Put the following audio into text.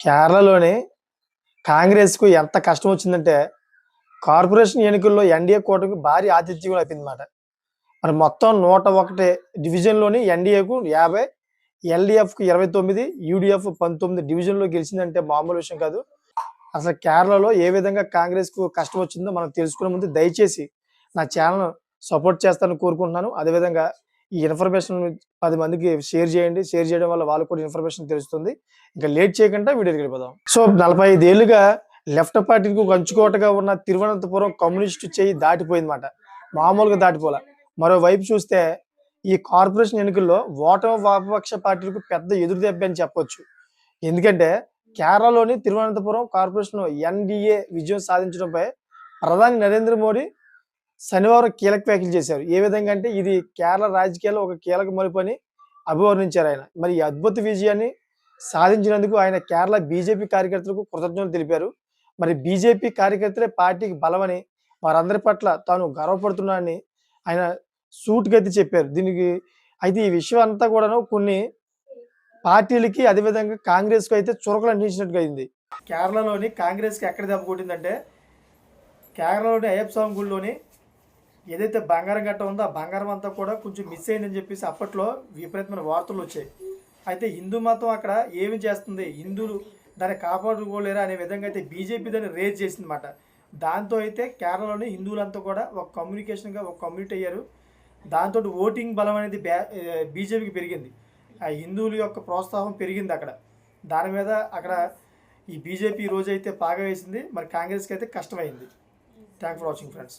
కేరళలోని కాంగ్రెస్కు ఎంత కష్టం వచ్చిందంటే కార్పొరేషన్ ఎన్నికల్లో ఎన్డీఏ కూటమికి భారీ ఆతిథ్యం అయిపోయిందన్నమాట మరి మొత్తం నూట ఒకటి డివిజన్లోని ఎన్డీఏకు యాభై ఎల్డీఎఫ్కు ఇరవై తొమ్మిది యూడిఎఫ్ పంతొమ్మిది డివిజన్లో గెలిచిందంటే మామూలు విషయం కాదు. అసలు కేరళలో ఏ విధంగా కాంగ్రెస్కు కష్టం వచ్చిందో మనం తెలుసుకునే ముందు దయచేసి నా ఛానల్ సపోర్ట్ చేస్తానని కోరుకుంటున్నాను. అదేవిధంగా ఈ ఇన్ఫర్మేషన్ పది మందికి షేర్ చేయండి. షేర్ చేయడం వల్ల వాళ్ళకు కూడా ఇన్ఫర్మేషన్ తెలుస్తుంది. ఇంకా లేట్ చేయకుండా వీడియోకి వెళ్ళిపోదాం. సో నలభై ఐదేళ్ళుగా లెఫ్ట్ పార్టీకి కంచుకోటగా ఉన్న తిరువనంతపురం కమ్యూనిస్టు చేయి దాటిపోయిందన్నమాట. మామూలుగా దాటిపోలే. మరోవైపు చూస్తే ఈ కార్పొరేషన్ ఎన్నికల్లో ఓటమి వామపక్ష పార్టీలకు పెద్ద ఎదురు దెబ్బ అని చెప్పొచ్చు. ఎందుకంటే కేరళలోని తిరువనంతపురం కార్పొరేషన్ ఎన్డీఏ విజయం సాధించడంపై ప్రధాని నరేంద్ర మోడీ శనివారం కీలక వ్యాఖ్యలు చేశారు. ఏ విధంగా అంటే ఇది కేరళ రాజకీయాల్లో ఒక కీలక మలుపని అభివర్ణించారు ఆయన. మరి ఈ అద్భుత విజయాన్ని సాధించినందుకు ఆయన కేరళ బీజేపీ కార్యకర్తలకు కృతజ్ఞతలు తెలిపారు. మరి బీజేపీ కార్యకర్తలే పార్టీకి బలమని వారందరి పట్ల తాను గర్వపడుతున్నానని ఆయన సూట్ గతి చెప్పారు. దీనికి అయితే ఈ విషయం అంతా కూడాను కొన్ని పార్టీలకి అదేవిధంగా కాంగ్రెస్కు అయితే చురకలు అందించినట్టుగా అయింది. కేరళలోని కాంగ్రెస్కి ఎక్కడ దెబ్బ కొట్టిందంటే కేరళలోని అయ్యప్ప స్వామి గుడిలోని ఏదైతే బంగారం గట్ట ఉందో ఆ బంగారం అంతా కూడా కొంచెం మిస్ అయిందని చెప్పేసి అప్పట్లో విపరీతమైన వార్తలు వచ్చాయి. అయితే హిందూ మతం అక్కడ ఏమి చేస్తుంది? హిందువులు దాన్ని కాపాడుకోలేరా అనే విధంగా అయితే బీజేపీ దాన్ని రేజ్ చేసింది అనమాట దాంతో అయితే కేరళలోని హిందువులంతా కూడా ఒక కమ్యూనికేషన్గా ఒక కమ్యూనిటీ అయ్యారు. దాంతో ఓటింగ్ బలం అనేది బీజేపీకి పెరిగింది. ఆ హిందువుల యొక్క ప్రోత్సాహం పెరిగింది అక్కడ. దాని మీద అక్కడ ఈ బీజేపీ రోజైతే రోజు అయితే పాగా వేసింది. మరి కాంగ్రెస్కి అయితే కష్టమైంది. Thank for watching friends